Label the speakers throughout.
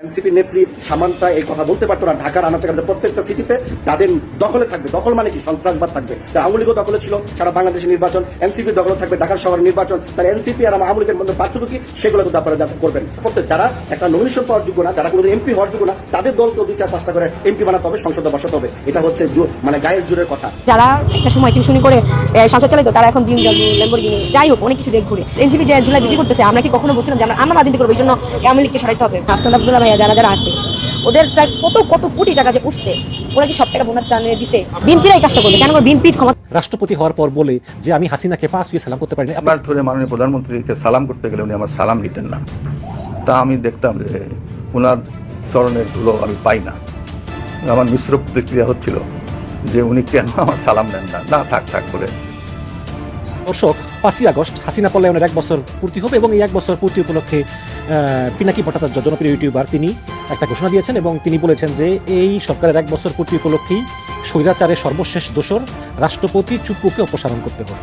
Speaker 1: NCP নেত্রী সামান্তা এই কথা বলতে পারতো না। ঢাকার আনাচে প্রত্যেকটা সিটিতে তাদের দখলে থাকবে। দখল মানে কি? সন্ত্রাসবাদ থাকবে। তার আওয়ামী লীগও দখলে ছিল। সারা বাংলাদেশের নির্বাচন এনসিপি দখলে থাকবে ঢাকার শহরের নির্বাচন। তার এনসিপি আর আওয়ামী লীগের মধ্যে পার্থক্য কি? সেগুলো কিন্তু আপনারা করবেন। প্রত্যেক যারা একটা নমিনেশন পাওয়ার যোগ্য না যারা কোনো এমপি হওয়ার যোগ্য না তাদের দলকে দুই চার পাঁচটা করে এমপি বানাতে হবে সংসদে বসাতে হবে। এটা হচ্ছে মানে গায়ের জোরের কথা।
Speaker 2: যারা একটা সময় টিউশনি করে এ, সংসার চালাইতো তারা এখন দিন ল্যাম্বরগিনি যাই হোক অনেক কিছু দেখ ঘুরে। এনসিপি যে জুলাই বিক্রি করতেছে আমরা কি কখনো বলছিলাম যে আমরা আমরা রাজনীতি করব এই জন্য আওয়ামী লীগকে সরাইতে হবে। হাসনাদ আব্দুল্লাহ ভাইয়া যারা যারা আছে। ওদের প্রায় কত কত কোটি টাকা যে উঠছে ওরা কি সব টাকা বোনার টানে দিছে? বিএনপিরা এই কাজটা করবে। কেন করে বিএনপির ক্ষমতা
Speaker 3: রাষ্ট্রপতি হওয়ার পর বলে যে আমি হাসিনাকে পাঁচ হয়ে সালাম করতে পারিনি। আপনার
Speaker 4: ধরে মাননীয় প্রধানমন্ত্রীকে সালাম করতে গেলে উনি আমার সালাম দিতেন না। তা আমি দেখতাম যে ওনার চরণের ধুলো আমি পাই না। আমার মিশ্র প্রতিক্রিয়া হচ্ছিল যে উনি কেন আমার সালাম নেন না? না থাক থাক করে।
Speaker 3: দর্শক পাঁচই আগস্ট হাসিনা পল্লায়নের এক বছর পূর্তি হবে এবং এই এক বছর পূর্তি উপলক্ষে পিনাকি ভট্টাচার্য, জনপ্রিয় ইউটিউবার, তিনি একটা ঘোষণা দিয়েছেন এবং তিনি বলেছেন যে এই সরকারের এক বছর পূর্তি উপলক্ষেই স্বৈরাচারের সর্বশেষ দোষর রাষ্ট্রপতি চুপ্পুকে অপসারণ করতে হবে।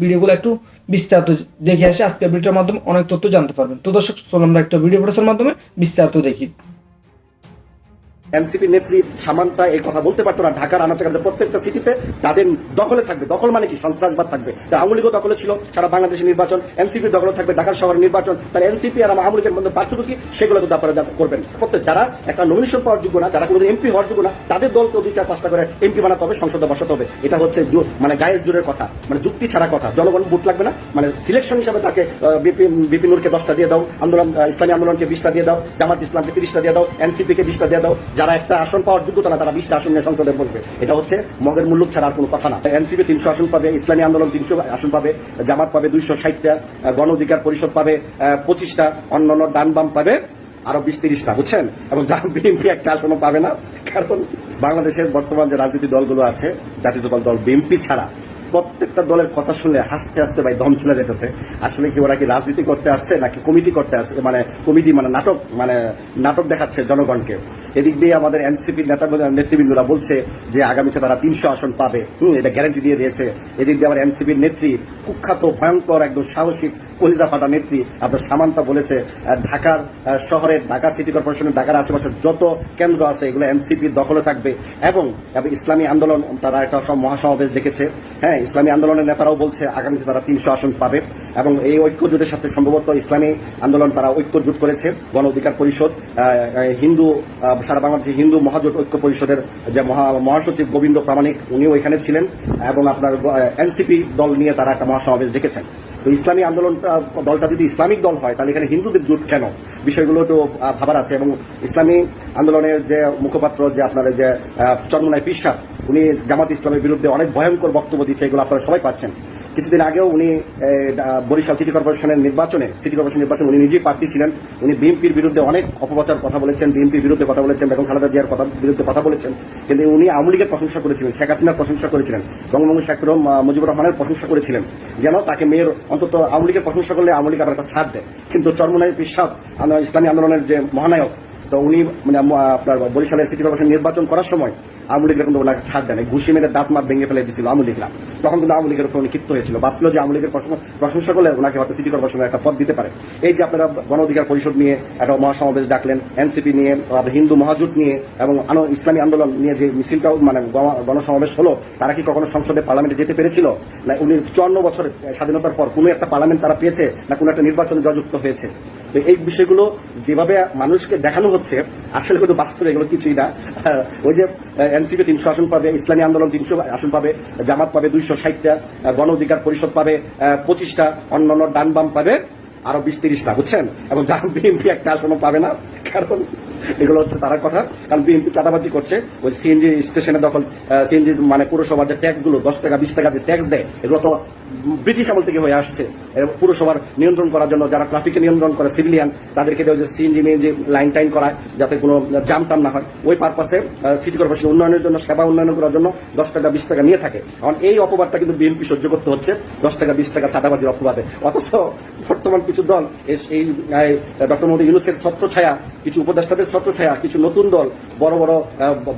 Speaker 5: ভিডিওগুলো একটু বিস্তারিত দেখে আসে। আজকের ভিডিওর মাধ্যমে অনেক তথ্য জানতে পারবেন। তো দর্শক, চলুন আমরা একটা ভিডিও প্রচারের মাধ্যমে বিস্তারিত দেখি।
Speaker 1: এনসিপি নেত্রী সামান্তা এই কথা বলতে পারতো না। ঢাকার আনাচে প্রত্যেকটা সিটিতে তাদের দখলে থাকবে। দখল মানে কি? সন্ত্রাসবাদ থাকবে। আওয়ামী লীগও দখলে ছিল। সারা বাংলাদেশের নির্বাচন এনসিপি দখলে থাকবে, ঢাকার শহরের নির্বাচন। তার এনসিপি আর আওয়ামী লীগের মধ্যে পার্থক্য কি? সেগুলো কিন্তু আপনারা করবেন। প্রত্যেক যারা একটা নমিনেশন পাওয়ার যোগ্য না, যারা কোনো এমপি হওয়ার যোগ্য না, তাদের দলকে দুই চার পাঁচটা করে এমপি বানাতে হবে, সংসদে বসাতে হবে। এটা হচ্ছে মানে গায়ের জোরের কথা। মানে যুক্তি ছাড়া কথা। জনগণ ভোট লাগবে না। মানে সিলেকশন হিসাবে তাকে বিপি নুরকে দশটা দিয়ে দাও, আন্দোলন ইসলামী আন্দোলনকে বিশটা দিয়ে দাও, জামাত ইসলামকে তিরিশটা দিয়ে দাও এনসিপি কে বিশটা দিয়ে দাও যারা একটা আসন পাওয়ার যোগ্যতা না, তারা বিশটা আসন নিয়ে সংসদে বলবে এটা হচ্ছে মগের মূল্য ছাড়া আর কোনো কথা না। এনসিপি তিনশো আসন পাবে, ইসলামী আন্দোলন তিনশো আসন পাবে, জামাত পাবে দুইশো ষাটটা গণ অধিকার পরিষদ পাবে পঁচিশটা অন্যান্য ডান বাম পাবে আরও বিশ তিরিশটা, বুঝছেন? এবং বিএনপি একটা আসনও পাবে না, কারণ বাংলাদেশের বর্তমান যে রাজনীতি দলগুলো আছে জাতীয়তাবাদ দল বিএনপি ছাড়া প্রত্যেকটা দলের কথা শুনে হাসতে হাসতে ভাই দম চলে যেতেছে। আসলে কি ওরা কি রাজনীতি করতে আসছে নাকি কমিটি করতে আসছে? মানে কমিটি মানে নাটক মানে নাটক দেখাচ্ছে জনগণকে। এদিক দিয়ে আমাদের এনসিপির নেতা নেতৃবৃন্দরা বলছে যে আগামীতে তারা তিনশো আসন পাবে। হুম, এটা গ্যারান্টি দিয়ে দিয়েছে। এদিক দিয়ে আমার এনসিপির নেত্রী কুখ্যাত, ভয়ঙ্কর, একদম সাহসিক কলিজা ফাটা নেত্রী, আপনার সামান্তা বলেছে ঢাকার শহরে ঢাকা সিটি কর্পোরেশনের, ঢাকার আশেপাশে যত কেন্দ্র আছে, এগুলো এনসিপির দখলে থাকবে। এবং ইসলামী আন্দোলন, তারা একটা সব মহাসমাবেশ দেখেছে হ্যাঁ ইসলামী আন্দোলনের নেতারাও বলছে, আগামীতে তারা তিনশো আসন পাবে। এবং এই ঐক্য জোটের সাথে সম্ভবত ইসলামী আন্দোলন তারা ঐক্য জোট করেছে, গণ অধিকার পরিষদ হিন্দু সারা বাংলাদেশের হিন্দু মহাজোট ঐক্য পরিষদের যে মহা, মহাসচিব গোবিন্দ প্রামাণিক, উনিও এখানে ছিলেন। এবং আপনার এনসিপি দল নিয়ে তারা একটা মহাসমাবেশ ডেকেছেন। তো ইসলামী আন্দোলন দলটা যদি ইসলামিক দল হয়, তাহলে এখানে হিন্দুদের জোট কেন? বিষয়গুলো তো ভাবার আছে এবং ইসলামী আন্দোলনের যে মুখপাত্র, যে আপনার যে চন্মনায় পিসাব উনি জামাত ইসলামের বিরুদ্ধে অনেক ভয়ঙ্কর বক্তব্য দিচ্ছে, এগুলো আপনারা সবাই পাচ্ছেন। কিছুদিন আগেও উনি বরিশাল সিটি কর্পোরেশনের নির্বাচনে, সিটি কর্পোরেশন নির্বাচনে উনি নিজেই প্রার্থী ছিলেন। উনি বিএনপির বিরুদ্ধে অনেক অপপ্রচার কথা বলেছেন, বিএনপির বিরুদ্ধে কথা বলেছেন, বেগম খালেদা জিয়ার কথা, বিরুদ্ধে কথা বলেছেন। কিন্তু উনি আওয়ামী লীগের প্রশংসা করেছিলেন, শেখ হাসিনার প্রশংসা করেছিলেন, বঙ্গবন্ধু শেখ মুজিবুর রহমানের প্রশংসা করেছিলেন। যেন তাকে মেয়ের অন্তত আওয়ামী লীগের প্রশংসা করলে আওয়ামী লীগ আবার একটা ছাড় দেয়। কিন্তু চরমনাই পিসাব ইসলামী আন্দোলনের যে মহানায়ক, তো উনি মানে আপনার বরিশালের সিটি কর্পোরেশন নির্বাচন করার সময় আওয়ামী লীগের কিন্তু ওনাকে ছাড় দেয়। ঘুষি মেরে দাঁত মাত ভেঙে ফেলে দিয়েছিল আওয়ামী তখন কিন্তু আওয়ামী উপর উনি ক্ষিপ্ত হয়েছিল। ভাবছিল যে আওয়ামী লীগের প্রশংসা- করলে ওনাকে হয়তো সিটি কর্পোরেশনের একটা পদ দিতে পারে। এই যে আপনারা গণ অধিকার পরিষদ নিয়ে একটা মহাসমাবেশ ডাকলেন, এনসিপি নিয়ে হিন্দু মহাজোট নিয়ে, এবং আনো- ইসলামী আন্দোলন নিয়ে যে মিছিলটাও মানে গণসমাবেশ হলো, তারা কি কখনো সংসদে পার্লামেন্টে যেতে পেরেছিল? না, উনি চুয়ান্ন বছর স্বাধীনতার পর কোনো একটা পার্লামেন্ট তারা পেয়েছে, না কোনো একটা নির্বাচনে জয়যুক্ত হয়েছে? তো এই বিষয়গুলো যেভাবে মানুষকে দেখানো হচ্ছে, আসলে কিন্তু বাস্তবে এগুলো কিছুই না। ওই যে এনসিপি তিনশো আসন পাবে, ইসলামী আন্দোলন তিনশো আসন পাবে, জামাত পাবে দুইশো ষাটটা গণ অধিকার পরিষদ পাবে পঁচিশটা, অন্যান্য ডান বাম পাবে আরও বিশ তিরিশটা, বুঝছেন? এবং বিএনপি একটা আসনও পাবে না, কারণ এগুলো হচ্ছে তার কথা। কারণ বিএনপি চাঁদাবাজি করছে, ওই সিএনজি স্টেশনে দখল সিএনজি মানে পুরসভার যে ট্যাক্সগুলো দশ টাকা, বিশ টাকা যে ট্যাক্স দেয়, এগুলো তো ব্রিটিশ আমল থেকে হয়ে আসছে। পুরসভার নিয়ন্ত্রণ করার জন্য যারা ট্রাফিকে নিয়ন্ত্রণ করে সিভিলিয়ান তাদেরকে দেওয়া যে সিএনজি মিএনজি লাইন টাইন করায় যাতে কোনো জাম টাম না হয়, ওই পারপাসে সিটি কর্পোরেশন উন্নয়নের জন্য, সেবা উন্নয়ন করার জন্য দশ টাকা, বিশ টাকা নিয়ে থাকে। কারণ এই অপবাদটা কিন্তু বিএনপি সহ্য করতে হচ্ছে, দশ টাকা, বিশ টাকা চাঁদাবাজির অপবাদে। অথচ বর্তমান কিছু দল, এই ডক্টর মোদী ইউনুসের ছত্রছায়া, কিছু উপদেষ্টাদের ছত্রছায়া, কিছু নতুন দল, বড় বড়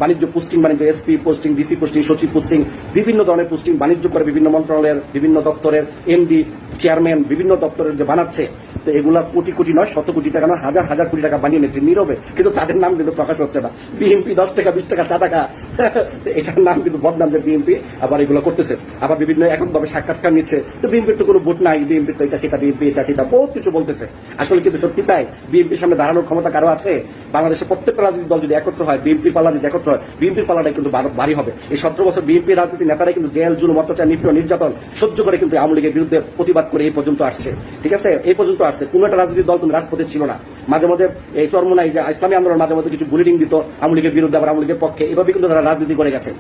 Speaker 1: বাণিজ্য পোস্টিং, বাণিজ্য এসপি পোস্টিং ডিসি পোস্টিং সচিব পোস্টিং বিভিন্ন ধরনের পোস্টিং বাণিজ্য করে বিভিন্ন মন্ত্রণালয়ের বিভিন্ন দপ্তরের এমডি চেয়ারম্যান বিভিন্ন দপ্তরের যে বানাচ্ছে, তো এগুলা কোটি কোটি নয়, শত কোটি টাকা নয়, হাজার হাজার কোটি টাকা বানিয়ে নিচ্ছে নীরবে। কিন্তু তাদের নাম কিন্তু প্রকাশ হচ্ছে না। বিএমপি দশ টাকা, বিশ টাকা, চা টাকা এটার নাম কিন্তু বদনাম যে বিএনপি আবার এগুলো করতেছে। আবার বিভিন্ন এককভাবে সাক্ষাৎকার নিচ্ছে। তো বিএনপির তো কোনো ভোট নাই। বিএনপির তো এটা সেটা বিএনপি এটা সেটা বহুত কিছু বলতেছে। আসলে কিন্তু সত্যি তাই। বিএনপির সামনে দাঁড়ানোর ক্ষমতা কারও আছে? বাংলাদেশে প্রত্যেকটা রাজনৈতিক দল যদি একত্র হয় বিএনপির পাল্লা যদি একত্র হয় বিএনপির পাল্লাটাই কিন্তু ভারী হবে। এই সতেরো বছর বিএনপির রাজনীতি নেতারাই কিন্তু জেল, জুলুম, অত্যাচার, নিপীড়ন, নির্যাতন সহ্য করে কিন্তু আওয়ামী লীগের বিরুদ্ধে প্রতিবাদ করে এই পর্যন্ত আসছে। ঠিক আছে? এই পর্যন্ত আসছে। কোন একটা রাজনৈতিক দল কিন্তু রাজপথে ছিল না। মাঝে মধ্যে এই চরমোনাই যে ইসলামী আন্দোলন মাঝে মধ্যে কিছু বুলিডিং দিত আওয়ামী লীগের বিরুদ্ধে, আবার আওয়ামী লীগের পক্ষে। এভাবে কিন্তু তারা রাজনীতি করে গেছে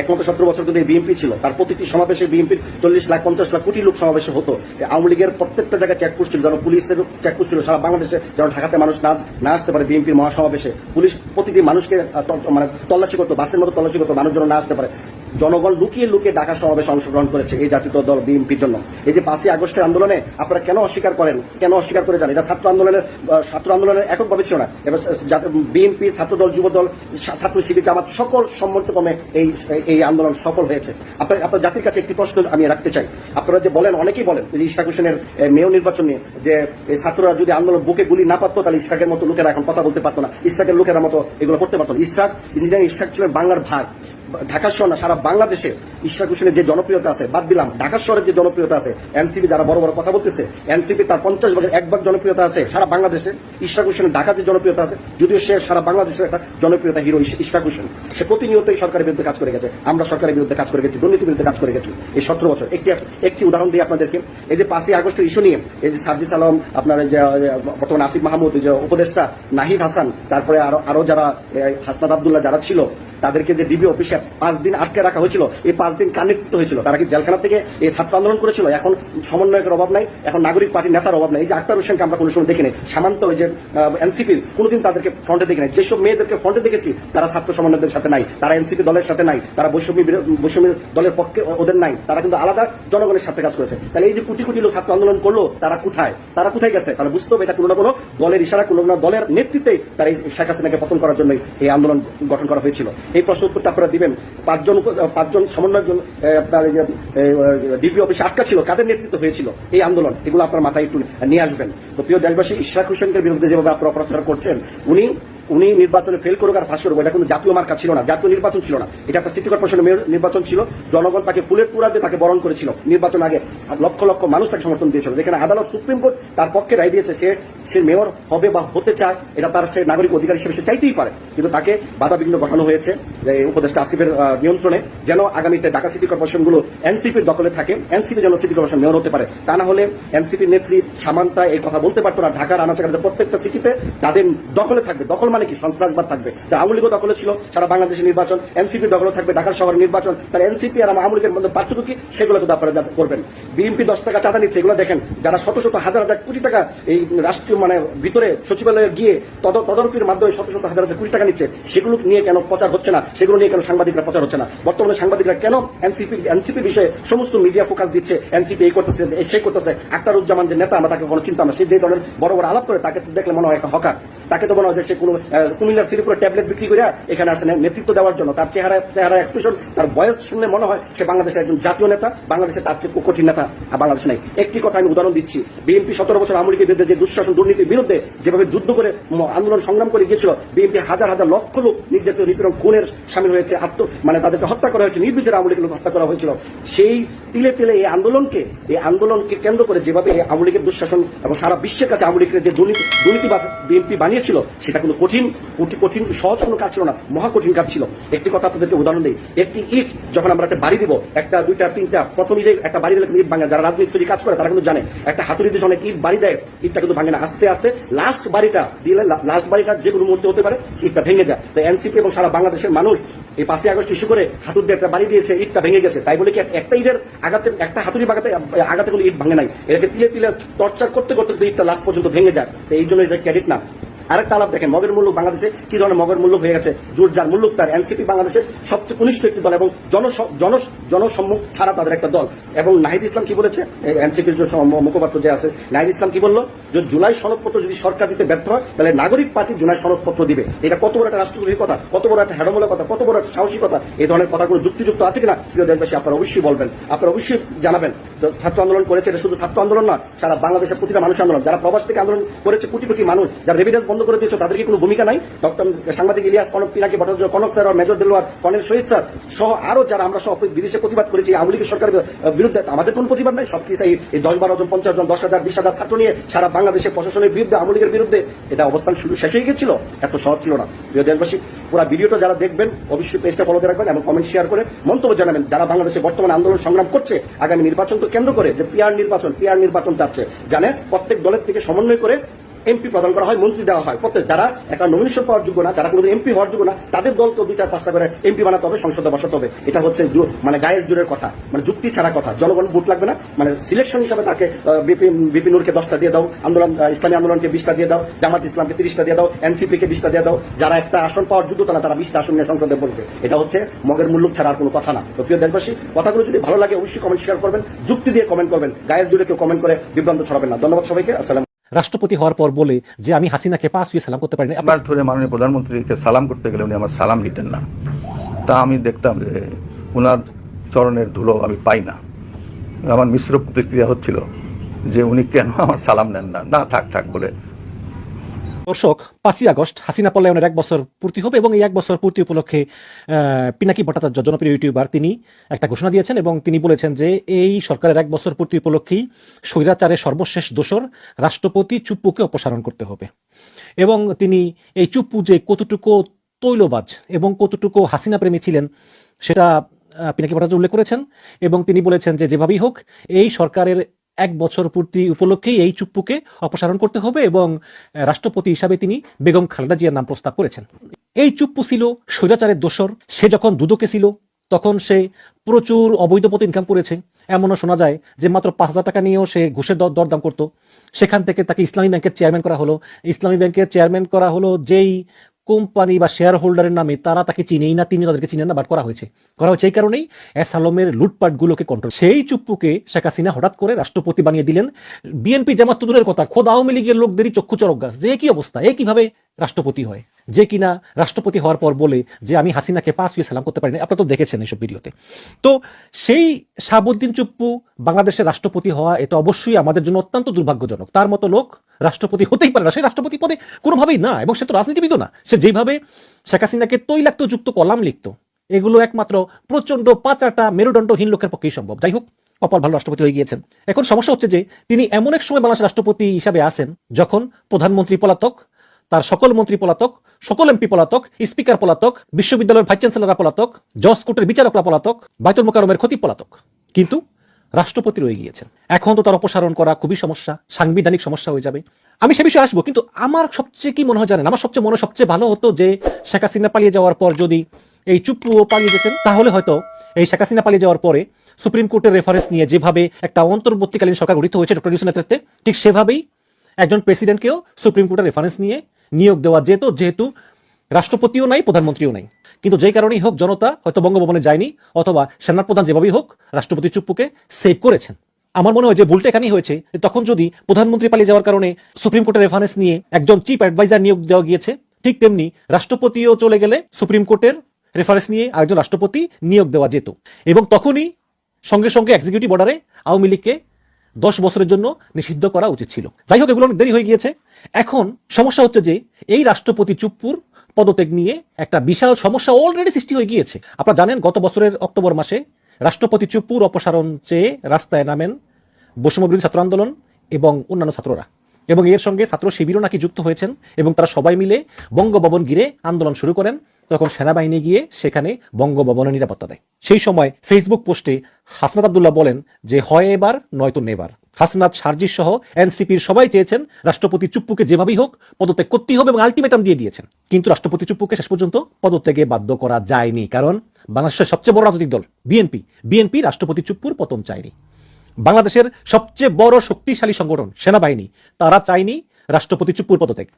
Speaker 1: একমাত্র সতেরো বছর ধরে বিএনপি ছিল। তার প্রতিটি সমাবেশে বিএনপির চল্লিশ লাখ, পঞ্চাশ লাখ কোটি লোক সমাবেশে হতো। আওয়ামী লীগের প্রত্যেকটা জায়গায় চেকপোস্ট ছিল। যেন পুলিশের চেকপোস্ট ছিল। সারা বাংলাদেশে যেন ঢাকাতে মানুষ না না আসতে পারে বিএনপির মহাসমাবেশে। পুলিশ প্রতিটি মানুষকে মানে তল্লাশি করতো, বাসের মতো তল্লাশি করতো। মানুষ যেন না আসতে পারে। জনগণ লুকিয়ে লুকিয়ে ঢাকা সমাবেশে অংশগ্রহণ করেছে এই জাতীয় দল, বিএনপির জন্য। এই যে পাঁচই আগস্টের আন্দোলনে আপনারা কেন অস্বীকার করেন? কেন অস্বীকার করে যান? এটা ছাত্র আন্দোলনের ছাত্র আন্দোলনের এককভাবে ছিল না এবার বিএনপি, ছাত্র দল, যুব দল ছাত্র শিবির, জামাত, সকল সম্মতক্রমে এই এই আন্দোলন সফল হয়েছে। আপনার আপনার জাতির কাছে একটি প্রশ্ন আমি রাখতে চাই। আপনারা যে বলেন, অনেকেই বলেন ইশাক হোসেনের মেয়র নির্বাচন নিয়ে, যে ছাত্ররা যদি আন্দোলন বুকে গুলি না পারতো তাহলে ইশাকের মতো লোকেরা এখন কথা বলতে পারতো না। ইশাকের লোকেরা মতো এগুলো করতে পারতো না। ইশাক ইঞ্জিনিয়ারিং ইশাক ছিলেন বাংলার ভাগ ঢাকা শহর না, সারা বাংলাদেশে ইশাক হোসেনের যে জনপ্রিয়তা আছে, বাদ দিলাম, ঢাকা শহরের যে জনপ্রিয়তা আছে, এনসিপি যারা বড় বড় কথা বলতেছে, এনসিপি তার পঞ্চাশ ভাগের এক ভাগ জনপ্রিয়তা আছে সারা বাংলাদেশে। ইশাক হোসেনের ঢাকা যে জনপ্রিয়তা আছে, যদিও সে সারা বাংলাদেশের একটা জনপ্রিয়তা হিরো ইশাক হোসেন। সে প্রতিনিয়ত এই সরকারের বিরুদ্ধে কাজ করে গেছে। আমরা সরকারের বিরুদ্ধে কাজ করে গেছি, দুর্নীতির বিরুদ্ধে কাজ করে গেছি। এই সতেরো বছর, একটি একটি উদাহরণ দিই আপনাদেরকে। এই যে পাঁচই আগস্টের ইস্যু নিয়ে, এই যে সার্জিস আলম, আপনার যে বর্তমান আসিফ মাহমুদ যে উপদেষ্টা, নাহিদ হাসান, তারপরে আরও আরও যারা হাসনাদ আবদুল্লাহ যারা ছিল, তাদেরকে যে ডিবি অফিসে পাঁচ দিন আটকে রাখা হয়েছিল। এই পাঁচ দিন কানেক্ট হয়েছিল? তারা কি জেলখানা থেকে এই ছাত্র আন্দোলন করেছিল? এখন সমন্বয়কের অভাব নাই, এখন নাগরিক পার্টির নেতার অভাব নাই। এই যে আক্তার হোসেনকে আমরা কোনো সময় দেখিনি, সামান্ত ওই যে এনসিপির কোনোদিন তাদেরকে ফ্রন্টে দেখি নাই যেসব মেয়েদেরকে ফ্রন্টে দেখেছি, তারা ছাত্র সমন্বয়কদের সাথে নাই, তারা এনসিপি দলের সাথে নাই, তারা বৈষম্য বৈষম্য দলের পক্ষে ওদের নাই, তারা কিন্তু আলাদা জনগণের সাথে কাজ করেছে। তাহলে এই যে কোটি কোটি লোক ছাত্র আন্দোলন করল, তারা কোথায়? তারা কোথায় গেছে? তাহলে বুঝতে হবে এটা কোনো না কোনো দলের ইশারা, কোনো না দলের নেতৃত্বে তারা এই শেখ হাসিনাকে পতন করার জন্যই এই আন্দোলন গঠন করা হয়েছিল। এই প্রশ্ন উত্তরটা আপনারা দিবেন। পাঁচজন পাঁচজন সমন্বয় আপনার এই যে ডিপি অফিসে আটকা ছিল, কাদের নেতৃত্ব হয়েছিল এই আন্দোলন, এগুলো আপনার মাথায় একটু নিয়ে আসবেন। তো প্রিয় দেশবাসী, ইশরাক হোসেনের বিরুদ্ধে যেভাবে আপনারা প্রচার করছেন, উনি উনি নির্বাচনে ফেল করুক আর ফাঁসি করুক, এটা কিন্তু জাতীয় মার্কা ছিল না, জাতীয় নির্বাচন ছিল না। এটা একটা সিটি কর্পোরেশনের নির্বাচন ছিল, জনগণ তাকে ফুলের তুরা দিয়ে তাকে বরণ করেছিল। নির্বাচন আগে লক্ষ লক্ষ মানুষ তাকে সমর্থন দিয়েছিল। যেখানে আদালত, সুপ্রিম কোর্ট তার পক্ষে রায় দিয়েছে, সে সে মেয়র হবে বা হতে চায়, এটা তার সে নাগরিক অধিকার হিসেবে সে চাইতেই পারে। কিন্তু তাকে বাধা বিঘ্ন ঘটানো হয়েছে যে উপদেষ্টা আসিফের নিয়ন্ত্রণে, যেন আগামীতে ঢাকা সিটি কর্পোরেশনগুলো এনসিপির দখলে থাকে, এনসিপি যেন সিটি কর্পোরেশন মেয়র হতে পারে। তা না হলে এনসিপির নেত্রী সামান্তা এই কথা বলতে পারতো না, ঢাকার আনাচাকাতে প্রত্যেকটা সিটিতে তাদের দখলে থাকবে, দখল মানে কি? সন্ত্রাসবাদ থাকবে। তা আওয়ামী লীগও দখলে ছিল, সারা বাংলাদেশের নির্বাচন এনসিপির দখলে থাকবে, ঢাকার শহরের নির্বাচন তার এনসিপি আর আওয়ামী লীগের মধ্যে পার্থক্য কি? সেগুলো কিন্তু আপনারা যা- করবেন। বিএনপি দশ টাকা চাঁদা নিচ্ছে, এগুলো দেখেন, যারা শত শত হাজার হাজার কোটি টাকা এই রাষ্ট্রীয় মানে ভিতরে সচিবালয়ে গিয়ে তদ- তদারকির মাধ্যমে শত শত হাজার হাজার কোটি টাকা নিচ্ছে, সেগুলো নিয়ে কেন প্রচার হচ্ছে না? সেগুলো নিয়ে কেন সাংবাদিকরা প্রচার হচ্ছে না? বর্তমানে সাংবাদিকরা কেন এনসিপি এনসিপি বিষয়ে সমস্ত মিডিয়া ফোকাস দিচ্ছে? এনসিপি এই করতেছে সেই করতেছে। আক্তারুজ্জামান যে নেতা, আমরা তাকে কোনো চিন্তা না, সে যে ধরনের বড় বড় আলাপ করে, তাকে দেখলে মনে হয় একটা হকার। তাকে তো মনে হয় যে সে কোনো কুমিল্লার সিরিপুরে ট্যাবলেট বিক্রি করে এখানে আসে নেতৃত্ব দেওয়ার জন্য তার চেহারা চেহারা এক্সপ্রেশন তার বয়স শুনলে মনে হয় সে বাংলাদেশের একজন জাতীয় নেতা বাংলাদেশে তার চেয়ে কঠিন নেতা, আর বাংলাদেশ নাই। একটি কথা আমি উদাহরণ দিচ্ছি। বিএনপি সতেরো বছর আওয়ামী লীগের বিরুদ্ধে যে দুঃশাসন, দুর্নীতির বিরুদ্ধে যেভাবে যুদ্ধ করে আন্দোলন সংগ্রাম করে গিয়েছিল, বিএনপি হাজার হাজার লক্ষ লোক নির্যাতিত, নিপীড়ন, খুনের সামিল হয়েছে, আত্ম মানে তাদেরকে হত্যা করা হয়েছে, নির্বিচারে আওয়ামী লীগের লোক হত্যা করা হয়েছিল। সেই তিলে তিলে এই আন্দোলনকে এই আন্দোলনকে কেন্দ্র করে যেভাবে আওয়ামী লীগের দুঃশাসন এবং সারা বিশ্বের কাছে আওয়ামী লীগের যে দুর্নীতি, দুর্নীতিবাদ বিএনপি বানিয়েছিল, সেটা কোনো কঠিন কঠিন কঠিন, সহজ কোনো কাজ ছিল না, মহা কঠিন কাজ ছিল। একটি কথা আপনাদেরকে উদাহরণ দিই, একটি ইট যখন আমরা একটা বাড়ি দিব, একটা, দুইটা, তিনটা, প্রথম ইটে একটা বাড়ি দিলে ইট ভাঙে যারা রাজমিস্ত্রি কাজ করে, তারা কিন্তু জানে, একটা হাতুড়ি দিয়ে যখন ইট বাড়ি দেয়, ইটটা কিন্তু ভাঙে না। আস্তে আস্তে লাস্ট বাড়িটা দিলে লাস্ট বাড়িটা যে কোনো মুহূর্তে হতে পারে, ইটটা ভেঙে যায়। তো এনসিপি এবং সারা বাংলাদেশের মানুষ এই পাঁচই আগস্ট ইস্যু করে হাতুর দিয়ে একটা বাড়ি দিয়েছে, ইটটা ভেঙে গেছে। তাই বলে কি একটা ইটের আগাতে একটা হাতুড়ি বাগাতে আগাতে কোনো ইট ভাঙে নাই। এটাকে তিলে তিলে টর্চার করতে করতে ইটটা লাস্ট পর্যন্ত ভেঙে যায়। তো এই জন্য এটা ক্রেডিট না। আরেকটা আলাপ দেখেন, মগের মূল্য বাংলাদেশে কি ধরনের মগের মূল্য হয়ে গেছে? জোর যার মূল্য তার এনসিপি বাংলাদেশের সবচেয়ে কনিষ্ঠ একটি দল এবং জন জন জনসম্মুখ ছাড়া তাদের একটা দল। এবং নাহিদ ইসলাম কি বলেছে? এনসিপির মুখপাত্র যে আছে, নাহিদ ইসলাম কি বলল? যে জুলাই সনদপত্র যদি সরকার দিতে ব্যর্থ হয়, তাহলে নাগরিক পার্টি জুলাই সনদপত্র দিবে। এটা কত বড় একটা রাষ্ট্রদ্রোহী কথা, কত বড় একটা হেডমূলক কথা, কত বড় একটা সাহসিকতা এই ধরনের কথাগুলো যুক্তিযুক্ত আছে কিনা, প্রিয় দেশবাসী, আপনারা অবশ্যই বলবেন। আপনারা অবশ্যই জানাবেন। ছাত্র আন্দোলন করেছে, এটা শুধু ছাত্র আন্দোলন না সারা বাংলাদেশের প্রতিটা মানুষ আন্দোলন। যারা প্রবাস থেকে আন্দোলন করেছে, কোটি কোটি মানুষ, যারা রেভিডেন্স বন্ধ করে দিয়েছে, তাদের কি কোনো ভূমিকা নাই? ডক্টর সাংবাদিক ইলিয়াস কনক পিনাকি ভট্টাচার্য, কনক স্যার আর major Delwar colonel Shahid sir সহ আরও যারা আমরা সব বিদেশে প্রতিবাদ করেছি আওয়ামী লীগের সরকারের বিরুদ্ধে আমাদের কোনো প্রতিবাদ নাই? সব কিছু এই দশ বারো জন, পঞ্চাশ জন, দশ হাজার, বিশ হাজার ছাত্র নিয়ে সারা বাংলাদেশের প্রশাসনের বিরুদ্ধে, আওয়ামী লীগের বিরুদ্ধে এটা অবস্থান শুরু শেষ হয়ে গেছিল, এত সহজ ছিল না। প্রিয় দেশবাসী, পুরো ভিডিওটা যারা দেখবেন, অবশ্যই পেজটা ফলো রাখবেন এবং কমেন্ট শেয়ার করে মন্তব্য জানাবেন। যারা বাংলাদেশে বর্তমানে আন্দোলন সংগ্রাম করছে, আগামী নির্বাচন তো কেন্দ্র করে যে পিআর নির্বাচন পিআর নির্বাচন চাচ্ছে, জানে প্রত্যেক দলের থেকে সমন্বয় করে এমপি প্রদান করা হয়, মন্ত্রী দেওয়া হয়। প্রত্যেক যারা একটা নমিনেশন পাওয়ার যোগ্য না, যারা কোনো এমপি হওয়ার যোগ্য না, তাদের দলকে দুই চার পাঁচটা করে এমপি বানাতে হবে, সংসদে বসাতে হবে। এটা হচ্ছে মানে গায়ের জোরের কথা মানে যুক্তি ছাড়া কথা। জনগণ ভোট লাগবে না মানে সিলেকশন হিসাবে তাকে বিপি নূরকে দশটা দিয়ে দাও, আন্দোলন ইসলামী আন্দোলনকে বিশটা দিয়ে দাও, জামাত ইসলামকে তিরিশটা দিয়ে দাও এনসিপি কে বিশটা দিয়ে দাও। যারা একটা আসন পাওয়ার যোগ্য, তারা তারা বিশটা আসন নিয়ে সংসদে বলবে। এটা হচ্ছে মগের মূল্য ছাড়া আর কোনো কথা না। তো প্রিয় দেশবাসী, কথাগুলো যদি ভালো লাগে, অবশ্যই কমেন্ট শেয়ার করবেন, যুক্তি দিয়ে কমেন্ট করবেন। গায়ের জোরে কেউ কমেন্ট করে বিভ্রান্ত ছড়াবেন না। ধন্যবাদ সবাইকে, আসসালাম
Speaker 3: রাষ্ট্রপতি হওয়ার পর বলে যে আমি হাসিনাকে পাঁচ হয়ে সালাম করতে পারিনি। আপনার
Speaker 4: মাস ধরে মাননীয় প্রধানমন্ত্রীকে সালাম করতে গেলে উনি আমার সালাম নিতেন না। তা আমি দেখতাম যে ওনার চরণের ধুলো আমি পাই না। আমার মিশ্র প্রতিক্রিয়া হচ্ছিল যে উনি কেন আমার সালাম নেন না। না, থাক থাক বলে
Speaker 3: দর্শক, পাঁচই আগস্ট হাসিনা পল্লায়নের এক বছর পূর্তি হবে এবং এই এক বছর পূর্তি উপলক্ষে পিনাকি ভট্টাচার্য, জনপ্রিয় ইউটিউবার, তিনি একটা ঘোষণা দিয়েছেন এবং তিনি বলেছেন যে এই সরকারের এক বছর পূর্তি উপলক্ষেই স্বৈরাচারের সর্বশেষ দোসর রাষ্ট্রপতি চুপ্পুকে অপসারণ করতে হবে। এবং তিনি এই চুপ্পু যে কতটুকু তৈলবাজ এবং কতটুকু হাসিনা প্রেমী ছিলেন, সেটা পিনাকি ভট্টাচার্য উল্লেখ করেছেন এবং তিনি বলেছেন যে যেভাবেই হোক, এই সরকারের এক বছর পূর্তি উপলক্ষেই এই চুপ্পুকে অপসারণ করতে হবে এবং রাষ্ট্রপতি হিসাবে তিনি বেগম খালেদা জিয়ার নাম প্রস্তাব করেছেন। এই চুপ্পু ছিল স্বৈরাচারের দোসর সে যখন দুদকে ছিল, তখন সে প্রচুর অবৈধ পথে ইনকাম করেছে। এমনও শোনা যায় যে মাত্র পাঁচ হাজার টাকা নিয়েও সে ঘুষের দর দরদাম করতো। সেখান থেকে তাকে ইসলামী ব্যাংকের চেয়ারম্যান করা হলো। ইসলামী ব্যাংকের চেয়ারম্যান করা হলো যেই কোম্পানি বা শেয়ার হোল্ডারের নামে তারা তাকে চিনেই না, তিনি তাদেরকে চিনেন না, বাট করা হয়েছে। করা হয়েছে এই কারণেই অ্যাসালমের লুটপাটগুলোকে কন্ট্রোল সেই চুপ্পুকে শেখ হাসিনা হঠাৎ করে রাষ্ট্রপতি বানিয়ে দিলেন। বিএনপি জামাত তুদুরের দূরের কথা, খোদ আওয়ামী লীগের লোকদেরই চক্ষু চরক গাছ। যে কি অবস্থা? এ কীভাবে রাষ্ট্রপতি হয়? যে কিনা রাষ্ট্রপতি হওয়ার পর বলে যে আমি হাসিনাকে পাঁচ হয়ে সালাম করতে পারিনি। আপনারা তো দেখেছেন এইসব ভিডিওতে। তো সেই শাহাবুদ্দিন চুপ্পু বাংলাদেশের রাষ্ট্রপতি হওয়া এটা অবশ্যই আমাদের জন্য অত্যন্ত দুর্ভাগ্যজনক। তার মতো লোক রাষ্ট্রপতি হতেই পারে না। সে রাষ্ট্রপতি পদে কোনোভাবেই না এবং সে তো রাজনীতিবিদও না। সে যেভাবে শেখ হাসিনাকে তৈলাক্ত যুক্ত কলাম লিখত, এগুলো একমাত্র প্রচণ্ড পাচাটা মেরুদণ্ডহীন লোকের পক্ষেই সম্ভব। যাই হোক কপাল ভালো রাষ্ট্রপতি হয়ে গিয়েছেন। এখন সমস্যা হচ্ছে যে তিনি এমন এক সময় বাংলাদেশের রাষ্ট্রপতি হিসাবে আছেন যখন প্রধানমন্ত্রী পলাতক তার সকল মন্ত্রী পলাতক, সকল এমপি পলাতক, স্পিকার পলাতক, বিশ্ববিদ্যালয়ের ভাইস চ্যান্সেলররা পলাতক, জজ কোর্টের বিচারকরা পলাতক, বাইতুল মোকারমের ক্ষতি পলাতক। কিন্তু রাষ্ট্রপতি রয়ে গিয়েছেন। এখন তো তার অপসারণ করা খুবই সমস্যা, সাংবিধানিক সমস্যা হয়ে যাবে। আমি সে বিষয়ে আসব, কিন্তু আমার সবচেয়ে কি মনে হয় জানেন? আমার সবচেয়ে মনে, সবচেয়ে ভালো হতো যে শেখ হাসিনা পালিয়ে যাওয়ার পর যদি এই চুপ্পুও পালিয়ে যেতেন, তাহলে হয়তো এই শেখ হাসিনা পালিয়ে যাওয়ার পরে সুপ্রিম কোর্টের রেফারেন্স নিয়ে যেভাবে একটা অন্তর্বর্তীকালীন সরকার গঠিত হয়েছে ডক্টর ইউসুফ নেতৃত্বে, ঠিক সেভাবেই একজন প্রেসিডেন্টকেও সুপ্রিম কোর্টের রেফারেন্স নিয়ে নিয়োগ দেওয়া যেত, যেহেতু রাষ্ট্রপতিও নাই, প্রধানমন্ত্রীও নাই। কিন্তু যেই কারণেই হোক, জনতা হয়তো বঙ্গভবনে যায়নি, অথবা সেনাপ্রধান যেভাবেই হোক, রাষ্ট্রপতি চুপ্পুকে সেভ করেছেন। আমার মনে হয় যে ভুলটা এখানেই হয়েছে তখন যদি প্রধানমন্ত্রী পালিয়ে যাওয়ার কারণে সুপ্রিম কোর্টের রেফারেন্স নিয়ে একজন চিফ অ্যাডভাইজার নিয়োগ দেওয়া গিয়েছে, ঠিক তেমনি রাষ্ট্রপতিও চলে গেলে সুপ্রিম কোর্টের রেফারেন্স নিয়ে আরেকজন রাষ্ট্রপতি নিয়োগ দেওয়া যেত। এবং তখনই সঙ্গে সঙ্গে এক্সিকিউটিভ অর্ডারে আওয়ামী লীগকে দশ বছরের জন্য নিষিদ্ধ করা উচিত ছিল। যাই হোক, এগুলো দেরি হয়ে গিয়েছে। এখন সমস্যা হচ্ছে যে এই রাষ্ট্রপতি চুপ্পুর পদত্যাগ নিয়ে একটা বিশাল সমস্যা অলরেডি সৃষ্টি হয়ে গিয়েছে। আপনারা জানেন, গত বছরের অক্টোবর মাসে রাষ্ট্রপতি চুপ্পুর অপসারণ চেয়ে রাস্তায় নামেন বৈষম্য বিরোধী ছাত্র আন্দোলন এবং অন্যান্য ছাত্ররা। এবং এর সঙ্গে ছাত্র শিবিরও নাকি যুক্ত হয়েছেন এবং তারা সবাই মিলে বঙ্গভবন ঘিরে আন্দোলন শুরু করেন। তখন সেনাবাহিনী গিয়ে সেখানে বঙ্গভবনের নিরাপত্তা দেয়। সেই সময় ফেসবুক পোস্টে হাসনাত আবদুল্লাহ বলেন যে, হয় এবার নয়তো নেবার। হাসনাত সার্জিস সহ এনসিপির সবাই চেয়েছেন রাষ্ট্রপতি চুপ্পুকে যেভাবেই হোক পদত্যাগ করতেই হবে এবং আলটিমেটাম দিয়ে দিয়েছেন। কিন্তু রাষ্ট্রপতি চুপ্পুকে শেষ পর্যন্ত পদত্যাগে বাধ্য করা যায়নি কারণ বাংলাদেশের সবচেয়ে বড় রাজনৈতিক দল, বিএনপি বিএনপি রাষ্ট্রপতি চুপ্পুর পতন চায়নি। বাংলাদেশের সবচেয়ে বড় শক্তিশালী সংগঠন সেনাবাহিনী, তারা চায়নি রাষ্ট্রপতি চুপ্পুর পদত্যাগ।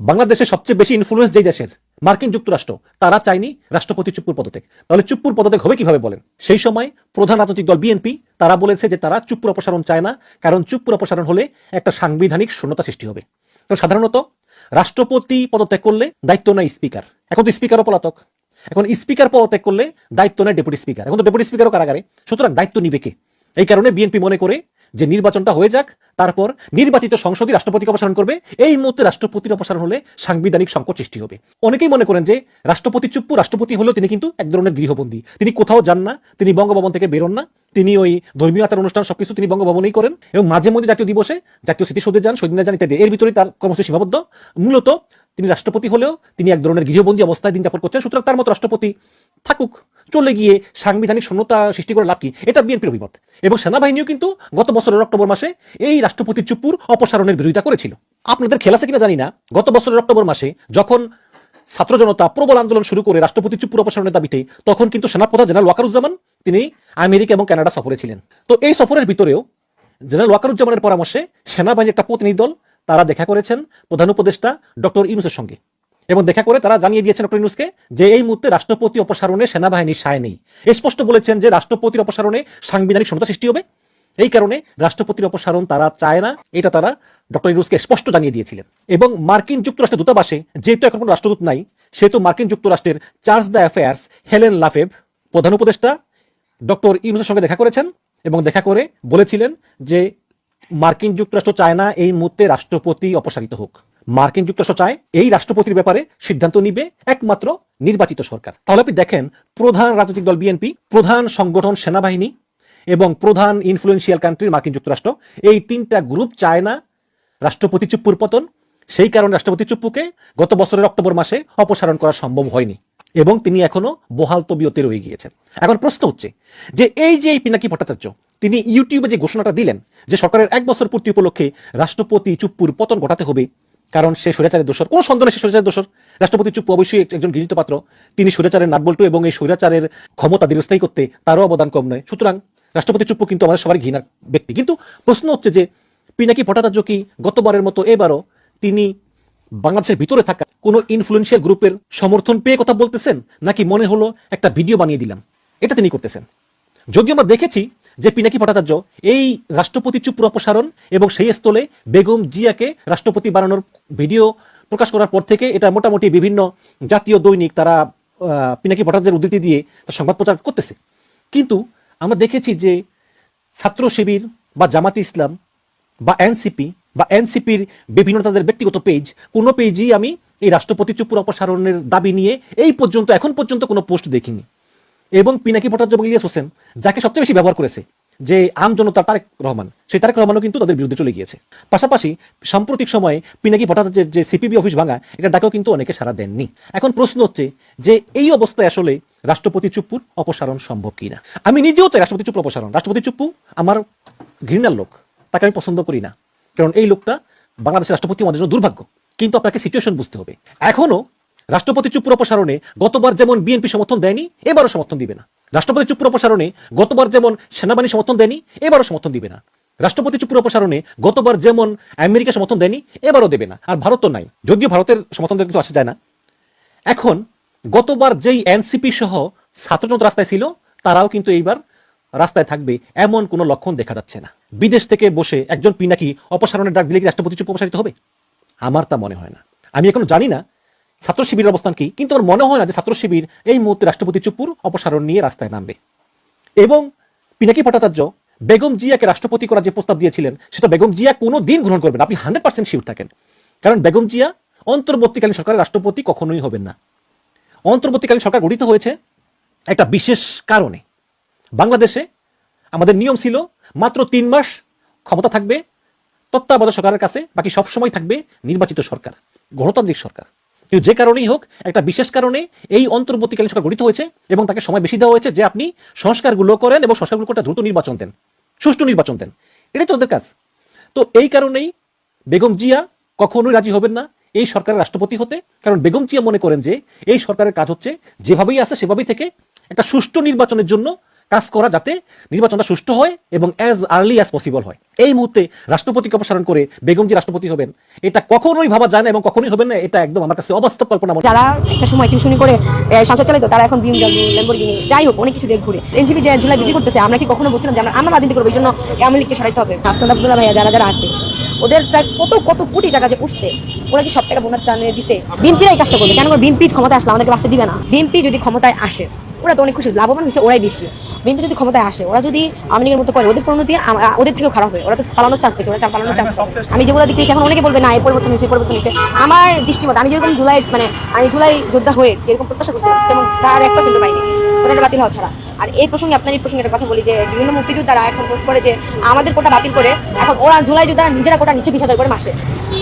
Speaker 3: বাংলাদেশের সবচেয়ে বেশি ইনফ্লুয়েন্স যেই দেশের মার্কিন যুক্তরাষ্ট্র, তারা চায়নি রাষ্ট্রপতি চুপ্পুর পদত্যাগ। তাহলে চুপ্পুর পদত্যাগ হবে কীভাবে বলেন? সেই সময় প্রধান রাজনৈতিক দল বিএনপি, তারা বলেছে যে তারা চুপ্পুর অপসারণ চায় না, কারণ চুপ্পুর অপসারণ হলে একটা সাংবিধানিক শূন্যতা সৃষ্টি হবে। তো সাধারণত রাষ্ট্রপতি পদত্যাগ করলে দায়িত্ব নেয় স্পিকার। এখন তো স্পিকারও পলাতক। এখন স্পিকার পদত্যাগ করলে দায়িত্ব নেয় ডেপুটি স্পিকার। এখন তো ডেপুটি স্পিকারও কারাগারে। সুতরাং দায়িত্ব নিবে কে? এই কারণে বিএনপি মনে করে যে নির্বাচনটা হয়ে যাক, তারপর নির্বাচিত সংসদই রাষ্ট্রপতিকে অপসারণ করবে। এই মুহূর্তে রাষ্ট্রপতির অপসারণ হলে সাংবিধানিক সংকট সৃষ্টি হবে। অনেকেই মনে করেন যে রাষ্ট্রপতি চুপ্পু, রাষ্ট্রপতি হলেও তিনি কিন্তু এক ধরনের গৃহবন্দী। তিনি কোথাও যান না, তিনি বঙ্গভবন থেকে বেরোন না। তিনি ওই ধর্মীয় আচার অনুষ্ঠান সবকিছু তিনি বঙ্গভবনেই করেন। এবং মাঝে মধ্যে জাতীয় দিবসে জাতীয় স্মৃতিসৌধে যান শহীদ যান ইত্যাদি। এর ভিতরে তার কর্মসূচি সীমাবদ্ধ। মূলত তিনি রাষ্ট্রপতি হলেও তিনি এক ধরনের গৃহবন্দী অবস্থায় দিন যাপন করছেন, সুতরাং তার মতো রাষ্ট্রপতি থাকুক। চলে গিয়ে সাংবিধানিক শূন্যতা সৃষ্টি করে লাভ কি? এটা বিএনপির অভিমত। এবং সেনাবাহিনীও কিন্তু গত বছরের অক্টোবর মাসে এই রাষ্ট্রপতি চুপুর অপসারণের বিরোধিতা করেছিল। আপনাদের খেলা আছে কিনা জানি না। গত বছরের অক্টোবর মাসে যখন ছাত্র জনতা প্রবল আন্দোলন শুরু করে রাষ্ট্রপতি চুপুর অপসারণের দাবিতে, তখন কিন্তু সেনাপ্রধান জেনারেল ওয়াকারুজ্জামান তিনি আমেরিকা এবং কানাডা সফরে ছিলেন। তো এই সফরের ভিতরেও জেনারেল ওয়াকারুজ্জামানের পরামর্শে সেনাবাহিনীর একটা প্রতিনিধি দল তারা দেখা করেছেন প্রধান উপদেষ্টা ডক্টর ইউনুসের সঙ্গে। এবং দেখা করে তারা জানিয়ে দিয়েছেন ডক্টর ইউনুসকে যে এই মুহূর্তে রাষ্ট্রপতি অপসারণে সেনাবাহিনী সায় নেই। স্পষ্ট বলেছেন যে রাষ্ট্রপতির অপসারণে সাংবিধানিক সমতা সৃষ্টি হবে। এই কারণে রাষ্ট্রপতির অপসারণ তারা চায় না, এটা তারা ডক্টর ইউনুসকে স্পষ্ট জানিয়ে দিয়েছিলেন। এবং মার্কিন যুক্তরাষ্ট্রের দূতাবাসে যেহেতু এখন কোনো রাষ্ট্রদূত নাই, সেহেতু মার্কিন যুক্তরাষ্ট্রের chargé d' affaires Helen LaFave প্রধান উপদেষ্টা ডক্টর ইউনুসের সঙ্গে দেখা করেছেন এবং দেখা করে বলেছিলেন যে মার্কিন যুক্তরাষ্ট্র চায় না এই মুহূর্তে রাষ্ট্রপতি অপসারিত হোক। মার্কিন যুক্তরাষ্ট্র চায় এই রাষ্ট্রপতির ব্যাপারে সিদ্ধান্ত নিবে একমাত্র নির্বাচিত সরকার। তাহলে আপনি দেখেন, প্রধান রাজনৈতিক দল বিএনপি, প্রধান সংগঠন সেনাবাহিনী এবং প্রধান ইনফ্লুয়েন্সিয়াল কান্ট্রি মার্কিন যুক্তরাষ্ট্র, এই তিনটা গ্রুপ চায় না রাষ্ট্রপতি চুপ্পুর পতন। সেই কারণে রাষ্ট্রপতি চুপ্পুকে গত বছরের অক্টোবর মাসে অপসারণ করা সম্ভব হয়নি। এবং তিনি এখনও বহাল তবিয়তে রয়ে গিয়েছেন। এখন প্রশ্ন হচ্ছে যে এই যে পিনাকি ভট্টাচার্য, তিনি ইউটিউবে যে ঘোষণাটা দিলেন যে সরকারের এক বছর পূর্তি উপলক্ষে রাষ্ট্রপতি চুপ্পুর পতন ঘটাতে হবে, কারণ সে স্বৈরাচারের দোষর, কোনো সন্দেহ সে স্বৈরাচারের দোষর। রাষ্ট্রপতি চুপ্পু অবশ্যই একজন গৃহীত পাত্র, তিনি স্বৈরাচারের নাটবল্টু এবং এই স্বৈরাচারের ক্ষমতা দীর্ঘস্থায়ী করতে তারও অবদান কম নয়। সুতরাং রাষ্ট্রপতি চুপ্পু কিন্তু আমাদের সবার ঘৃণার ব্যক্তি। কিন্তু প্রশ্ন হচ্ছে যে পিনাকি ভট্টাচার্য কি গতবারের মতো এবারও তিনি বাংলাদেশের ভিতরে থাকা কোনো ইনফ্লুয়েন্সিয়াল গ্রুপের সমর্থন পেয়ে কথা বলতেছেন, নাকি মনে হলো একটা ভিডিও বানিয়ে দিলাম? এটা তিনি করতেছেন। যদিও আমরা দেখেছি যে পিনাকি ভট্টাচার্য এই রাষ্ট্রপতি চুপুর অপসারণ এবং সেই স্থলে বেগম জিয়াকে রাষ্ট্রপতি বানানোর ভিডিও প্রকাশ করার পর থেকে এটা মোটামুটি বিভিন্ন জাতীয় দৈনিক তারা পিনাকি ভট্টাচার্যের উদ্ধৃতি দিয়ে তার সংবাদ প্রচার করতেছে। কিন্তু আমরা দেখেছি যে ছাত্র শিবির বা জামাতে ইসলাম বা এনসিপি বা এনসিপির বিভিন্ন তাদের ব্যক্তিগত পেজ কোনো পেজই আমি এই রাষ্ট্রপতি চুপুর অপসারণের দাবি নিয়ে এই পর্যন্ত, এখন পর্যন্ত কোনো পোস্ট দেখিনি। এবং পিনাকি ভট্টাচার্য এবং ইলিয়াস হোসেন যাকে সবচেয়ে বেশি ব্যবহার করেছে, যে আম জনতা তারেক রহমান, সেই তারেক রহমানও কিন্তু তাদের বিরুদ্ধে চলে গিয়েছে। পাশাপাশি সাম্প্রতিক সময়ে পিনাকি ভট্টাচার্যের যে সিপিবি অফিস ভাঙা, এটা ডাকেও কিন্তু অনেকে সারা দেননি। এখন প্রশ্ন হচ্ছে যে এই অবস্থায় আসলে রাষ্ট্রপতি চুপ্পুর অপসারণ সম্ভব কিনা? আমি নিজেও চাই রাষ্ট্রপতি চুপ্পুর অপসারণ। রাষ্ট্রপতি চুপ্পু আমার ঘৃণার লোক, তাকে আমি পছন্দ করি না। কারণ এই লোকটা বাংলাদেশের রাষ্ট্রপতি আমাদের জন্য দুর্ভাগ্য। কিন্তু আপনাকে সিচুয়েশন বুঝতে হবে। এখনও রাষ্ট্রপতি চুপুর অপসারণে গতবার যেমন বিএনপি সমর্থন দেয়নি, এবারও সমর্থন দিবে না। রাষ্ট্রপতি চুপুর অপসারণে গতবার যেমন সেনাবাহিনী সমর্থন দেয়নি, এবারও সমর্থন দিবে না। রাষ্ট্রপতি চুপুর অপসারণে গতবার যেমন আমেরিকা সমর্থন দেয়নি, এবারও দেবে না। আর ভারত তো নাই। যদিও ভারতের সমর্থন কিন্তু আসা যায় না। এখন গতবার যেই এনসিপি সহ ছাত্রজনতা রাস্তায় ছিল, তারাও কিন্তু এইবার রাস্তায় থাকবে এমন কোনো লক্ষণ দেখা যাচ্ছে না। বিদেশ থেকে বসে একজন পিনাকি অপসারণের ডাক দিলে কি রাষ্ট্রপতি চুপ অপসারিত হবে? আমার তা মনে হয় না। আমি এখন জানি না ছাত্র শিবিরের অবস্থান কি, কিন্তু আমার মনে হয় না যে ছাত্র শিবির এই মুহূর্তে রাষ্ট্রপতি চুপুর অপসারণ নিয়ে রাস্তায় নামবে। এবং পিনাকি ভট্টাচার্য বেগম জিয়াকে রাষ্ট্রপতি করার যে প্রস্তাব দিয়েছিলেন, সেটা বেগম জিয়া কোনো দিন গ্রহণ করবেন। আপনি হান্ড্রেড পার্সেন্ট শিওর থাকেন। কারণ বেগম জিয়া অন্তর্বর্তীকালীন সরকারের রাষ্ট্রপতি কখনোই হবেন না। অন্তর্বর্তীকালীন সরকার গঠিত হয়েছে একটা বিশেষ কারণে। বাংলাদেশে আমাদের নিয়ম ছিল মাত্র তিন মাস ক্ষমতা থাকবে, তত্ত্বাবধায়ক সরকারের কাছে, বাকি সব সময় থাকবে নির্বাচিত সরকার, গণতান্ত্রিক সরকার। কিন্তু যে কারণেই হোক, একটা বিশেষ কারণে এই অন্তর্বর্তীকালীন সরকার গঠিত হয়েছে এবং তাকে সময় বেশি দেওয়া হয়েছে যে আপনি সংস্কারগুলো করেন এবং সংস্কারগুলো করতে দ্রুত নির্বাচন দেন, সুষ্ঠু নির্বাচন দেন। এটাই তো ওদের কাজ। তো এই কারণেই বেগম জিয়া কখনোই রাজি হবেন না এই সরকারের রাষ্ট্রপতি হতে, কারণ বেগম জিয়া মনে করেন যে এই সরকারের কাজ হচ্ছে যেভাবেই আছে সেভাবেই থেকে একটা সুষ্ঠু নির্বাচনের জন্য কাজ করা যাতে নির্বাচনটা সুষ্ঠু হয় এবং অ্যাজ আর্লি অ্যাজ পসিবল হয়। এই মুহূর্তে রাষ্ট্রপতিকে অপসারণ করে বেগম যে রাষ্ট্রপতি হবেন। এটা কখনোই ভাবা যায় না এবং কখনোই হবেন না, এটা একদম আমার কাছে অবাস্তব কল্পনা
Speaker 2: যারা একটা সময় টিউশনি করে সংসার চালাইতো, তারা এখন বিএমডব্লিউ ল্যাম্বরগিনি, যাই হোক, অনেক কিছু দেখ ঘুরে। এনসিপি যে জুলাই বিক্রি করতেছে, আমরা কি কখনো বলছিলাম যে আমরা রাজনীতি করব, এই জন্য আওয়ামী লীগকে সরাইতে হবে? হাসনাত আব্দুল্লাহ ভাইয়া, যারা যারা আছে, ওদের প্রায় কত কত কোটি টাকা যে উঠছে, ওরা কি সব টাকা বোনার টানে দিছে? বিএনপিরা এই কাজটা করবে। কেন? বিএনপি ক্ষমতায় আসলে আমাদেরকে বাঁচতে দিবে না। বিএনপি যদি ক্ষমতায় আসে ওরা তো অনেক খুশি, লাভবান হয়েছে, ওরাই বেশি। বিএনপি যদি ক্ষমতায় আসে, ওরা যদি আওয়ামী লীগের মতো করে, ওদের পরিণতি ওদের থেকেও খারাপ হয়। ওরা তো পালানোর চান্স পেয়েছে ওরা পালানোর চান্স আমি যেগুলো দেখতেছি, এখন অনেকে বলবে, না এই পরিবর্তন হয়েছে পরিবর্তন হয়েছে। আমার দৃষ্টিমত, আমি যেরকম জুলাই মানে আমি জুলাই যোদ্ধা হয়ে যেরকম প্রত্যাশা করছিলাম তেমন তার এক পার্সেন্ট পাইনি। ওটা বাতিল হওয়া ছাড়া। আর এই প্রসঙ্গে, আপনার এই প্রসঙ্গে একটা কথা বলি যে, বিভিন্ন মুক্তিযোদ্ধারা এখন পোস্ট করে যে, আমাদের কোটা বাতিল করে, এখন ওরা জুলাই যোদ্ধারা নিজেরা কোটা নিচে বিশ হাজার করে মাসে।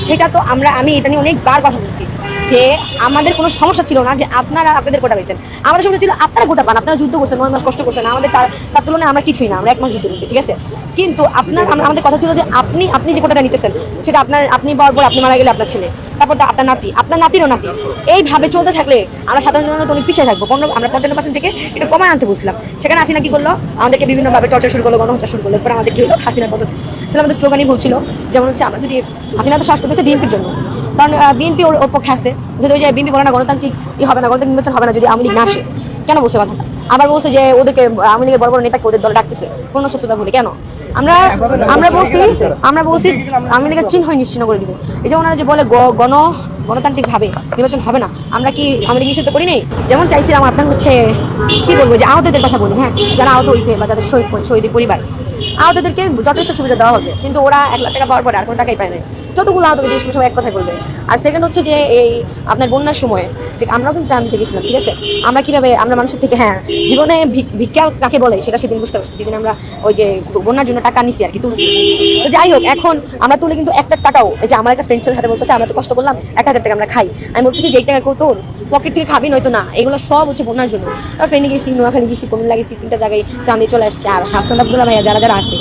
Speaker 2: সেটা তো আমরা, আমি এটা নিয়ে অনেকবার কথা বলছি। যে আমাদের কোনো সমস্যা ছিল না যে আপনারা আপনাদের কোটা পেতেন আমাদের সমস্যা ছিল আপনারা কোটা পান, আপনারা যুদ্ধ করছেন, নয় মাস কষ্ট করছেন, আমাদের তার তার তুলনায় আমরা কিছুই না, আমরা এক মাস যুদ্ধ করছি, ঠিক আছে? কিন্তু আপনার আমাদের কথা ছিল যে আপনি আপনি যে কোটাটা নিতেছেন, সেটা আপনার আপনি বড় বড় আপনি মারা গেলে আপনার ছেলে, তারপর আপনার নাতি, আপনার নাতিরও নাতি। এইভাবে চলতে থাকলে আমরা সাধারণ জনগণ অনেক পিছিয়ে থাকব। পনেরো আমরা পঞ্চান্ন পার্সেন্ট থেকে এটা কমায় আনতে বলছিলাম। সেখানে হাসিনা কি করল? আমাদেরকে বিভিন্নভাবে টর্চার শুরু করল, গণহত্যা শুরু করল। এরপর আমাদের কি হলো? হাসিনার পদ্ধতি। সেটা আমাদের স্লোগানই বলছিল, যেমন হচ্ছে, আমরা যদি হাসিনা তো শ্বাস করতেছে বিএনপির জন্য। কারণ বিএনপি ওর পক্ষে আসে যদি ওই যে বিএনপি বলে না, গণতান্ত্রিক ই হবে না, গণতান্ত্রিক নির্বাচন হবে না, যদি আওয়ামী লীগ না আসে, কেন বলছে কথাটা? আবার বলছে যে ওদেরকে, আওয়ামী লীগের বড় বড় নেতাকে ওদের দল ডাকতেছে। কোনো সত্যতা বলে, কেন? আমরা আমরা বলছি আমরা বলছি, আওয়ামী লীগের চিহ্ন নিশ্চিন্ন করে দিব। এই যে ওনারা যে বলে গণ গণতান্ত্রিক ভাবে নির্বাচন হবে না, আমরা কি আওয়ামী লীগ নিষিদ্ধ করি নাই? যেমন চাইছিলাম আপনার হচ্ছে, কি বলব, যে আহতদের কথা বলি হ্যাঁ? যারা আহত হয়েছে বা যাদের শহীদ, শহীদের পরিবার আহতদেরকে যথেষ্ট সুবিধা দেওয়া হবে। কিন্তু ওরা এক লাখ টাকা পাওয়ার পরে আর কোনো টাকাই পায় না যতগুলো আহত জিনিস সব এক কথাই বলবে। আর সেকেন্ড হচ্ছে যে এই আপনার বন্যার সময়, যে আমরাও কিন্তু জানতে গেছিলাম, ঠিক আছে? আমরা কীভাবে, আমরা মানুষের থেকে হ্যাঁ জীবনে ভিক্ষা কাকে বলে সেটা সেদিন বুঝতে পারছি। যেদিন আমরা ওই যে বন্যার জন্য টাকা নিছি আর কি তুলছি। তো যাই হোক, এখন আমরা তুলে কিন্তু একটা টাকাও, এই যে আমার একটা ফ্রেন্ডসের হাতে বলতেছে, আমরা তো কষ্ট করলাম, এক হাজার টাকা আমরা খাই। আমি বলতেছি যে এই টাকা কত পকেট থেকে খাবি, নয়তো না। এগুলো সব হচ্ছে বন্যার জন্য। আর ফ্রেন্ডে গেছি নোয়াখালী গেছি কুমিল্লা গেছি তিনটা জায়গায় দিয়ে চলে আসছে। আর আব্দুল্লাহ ভাইয়া, যারা যারা আছে,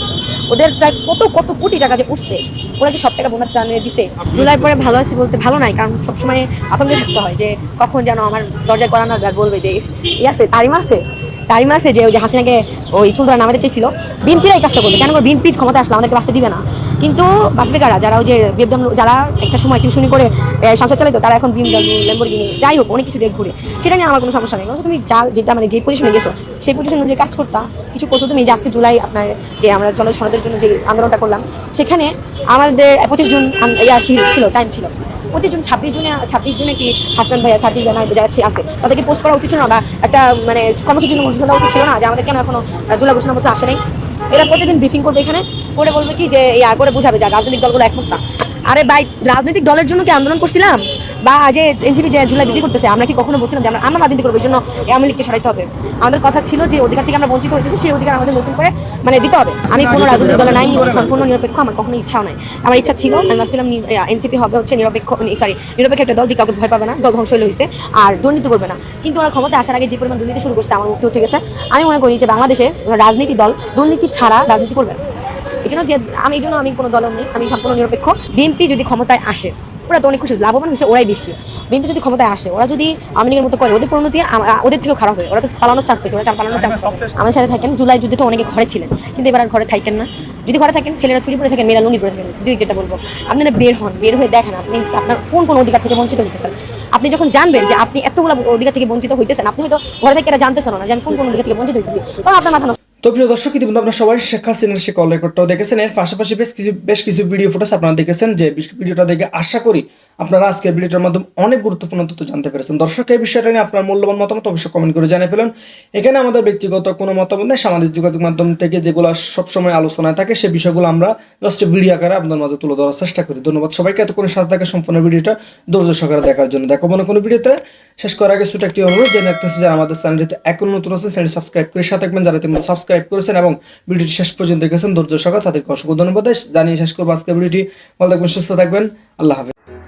Speaker 2: ওদের প্রায় কত কত কোটি টাকা যে উঠছে। ওরা কি সব টাকা বোনার টানে দিছে? জুলাই পরে ভালো আছি বলতে ভালো নাই কারণ সবসময় আতঙ্কে থাকতে হয় যে কখন যেন আমার দরজায় করানো বলবে যে ই আছে তারিমা আছে? তারিম আছে যে ওই যে হাসিনাকে ওই চুল ধরে নামাতে চেয়েছিল। বিএনপিরা এই কাজটা করবে। কেন বিএনপির ক্ষমতা আসলে আমাদেরকে বাঁচতে দিবে না। কিন্তু কারা যারা ওই যে বিএমডব্লিউ যারা একটা সময় টিউশনি করে সংসার চালাইতো, তারা এখন বিএমডব্লিউ ল্যাম্বরগিনি, যাই হোক, অনেক কিছু দেখ ঘুরে। সেটা নিয়ে আমার কোনো সমস্যা নেই। তুমি যা, যেটা মানে যে পজিশনে গেছো, সেই পজিশনে যে কাজ করতা, কিছু করছ তুমি, যে আজকে জুলাই আপনার যে আমরা জনসনদের জন্য যে আন্দোলনটা করলাম, সেখানে আমাদের পঁচিশ জুন ছিল টাইম ছিল। পঁচিশ জন, ছাব্বিশ জুনে ছাব্বিশ জুনে কি হাসনান ভাইয়া সার্টিফ ব্যানার যারা আছে, তাদেরকে পোস্ট করা উচিত ছিল না, বা একটা মানে কর্মসূচির ঘোষণা উচিত ছিল না, যে আমাদের কেন এখনও জুলাই ঘোষণা মতো আসে নাই। এরা প্রতিদিন ব্রিফিং করবে এখানে। করে বলবে কি যে এই করে বুঝাবে যা রাজনৈতিক দলগুলো একমত না। আরে ভাই, রাজনৈতিক দলের জন্য কি আন্দোলন করছিলাম? বা যে এনসিপি যে জুলাই বিক্রি করতেছে, আমরা কি কখনো বলছিলাম যে আমরা আমরা রাজনীতি করব এই জন্য আওয়ামী লীগকে সরাইতে হবে? আমাদের কথা ছিল যে অধিকার থেকে আমরা বঞ্চিত হইতেছি, সেই অধিকার আমাদের নতুন করে মানে দিতে হবে। আমি কোনো রাজনৈতিক দলে নাই, কোনো নিরপেক্ষ, আমার কখনো ইচ্ছাও নাই। আমার ইচ্ছা ছিল, আমি ভাবছিলাম এনসিপি হবে হচ্ছে নিরপেক্ষ সরি নিরপেক্ষ একটা দল, যে কাউকে ভয় পাবে না, দল ধ্বংস হয়েছে আর দুর্নীতি করবে না। কিন্তু ওরা ক্ষমতা আসার আগে যে পরিমাণ দুর্নীতি শুরু করছে, আমার মুক্তি উঠে গেছে। আমি মনে করি যে বাংলাদেশে রাজনীতি দল, দুর্নীতি ছাড়া রাজনীতি করবে না। এই জন্য যে আমি এই জন্য আমি কোনো দল নেই, আমি সম্পূর্ণ নিরপেক্ষ। বিএনপি যদি ক্ষমতায় আসে ওরা তো অনেক খুশি লাভবান হয়েছে ওরাই বেশি। বিএনপি যদি ক্ষমতায় আসে ওরা যদি আওয়ামী লীগের মতো করে ওদের পরিণতি ওদের থেকেও খারাপ হয়। ওরা তো পালানোর চান্স পেয়েছে ওরা চান পালানোর চান্স আমাদের সাথে থাকেন। জুলাই যুদ্ধে তো অনেকে ঘরে ছিলেন কিন্তু এবার আর ঘরে থাকেন না। যদি ঘরে থাকেন ছেলেরা চুরি পরে থাকেন মেয়েরা লুঙ্গি পরে থাকেন দুই যেটা বলব। আপনারা বের হন বের হয়ে দেখেন আপনি আপনার কোন কোন অধিকার থেকে বঞ্চিত হইতেছেন। আপনি যখন জানবেন যে আপনি এতগুলো অধিকার থেকে বঞ্চিত হইতেছেন আপনি হয়তো ঘরে থেকে এটা জানতেছেন না যে আমি কোন কোন অধিকার থেকে বঞ্চিত হইতেছি। তখন আপনার মাথা
Speaker 5: তো প্রিয় দর্শক, ইতিমধ্যে আপনারা সবাই শেখ হাসিনার সে কল রেকর্ডটাও দেখেছেন। এর পাশাপাশি বেশ কিছু বেশ কিছু ভিডিও ফুটেজ আপনারা দেখেছেন যে ভিডিওটা দেখে আশা করি আপনারা আজকের ভিডিওটার মাধ্যমে অনেক গুরুত্বপূর্ণ তথ্য জানতে পেরেছেন। দর্শক, এই বিষয়টা নিয়ে আপনার মূল্যবান মতামত অবশ্যই কমেন্ট করে জানিয়ে ফেলুন। এখানে আমাদের ব্যক্তিগত কোনো মতামত নেই। সামাজিক যোগাযোগ মাধ্যম থেকে যেগুলো সবসময় আলোচনায় থাকে সেই বিষয়গুলো আমরা জাস্ট ভিডিও আকারে আপনাদের মাঝে তুলে ধরার চেষ্টা করি। ধন্যবাদ সবাইকে এতক্ষণ সাথে থাকে সম্পূর্ণ ভিডিওটা ধৈর্য সহকারে দেখার জন্য। দেখো মনে কোনো ভিডিওতে শেষ করার আগে ছোট একটি অনুরোধ জেনে রাখতেছি যারা আমাদের চ্যানেলটিতে এখন নতুন আছে চ্যানেল সাবস্ক্রাইব করে সাথে থাকবেন। যারা ইতিমধ্যে সাবস্ক্রাইব করেছেন এবং ভিডিওটি শেষ পর্যন্ত দেখেছেন। ধৈর্য সকাল তাদেরকে অসংখ্য ধন্যবাদ। জানিয়ে শেষ করব আজকের ভিডিওটি। ভালো থাকবেন, সুস্থ থাকবেন। আল্লাহ হাফেজ।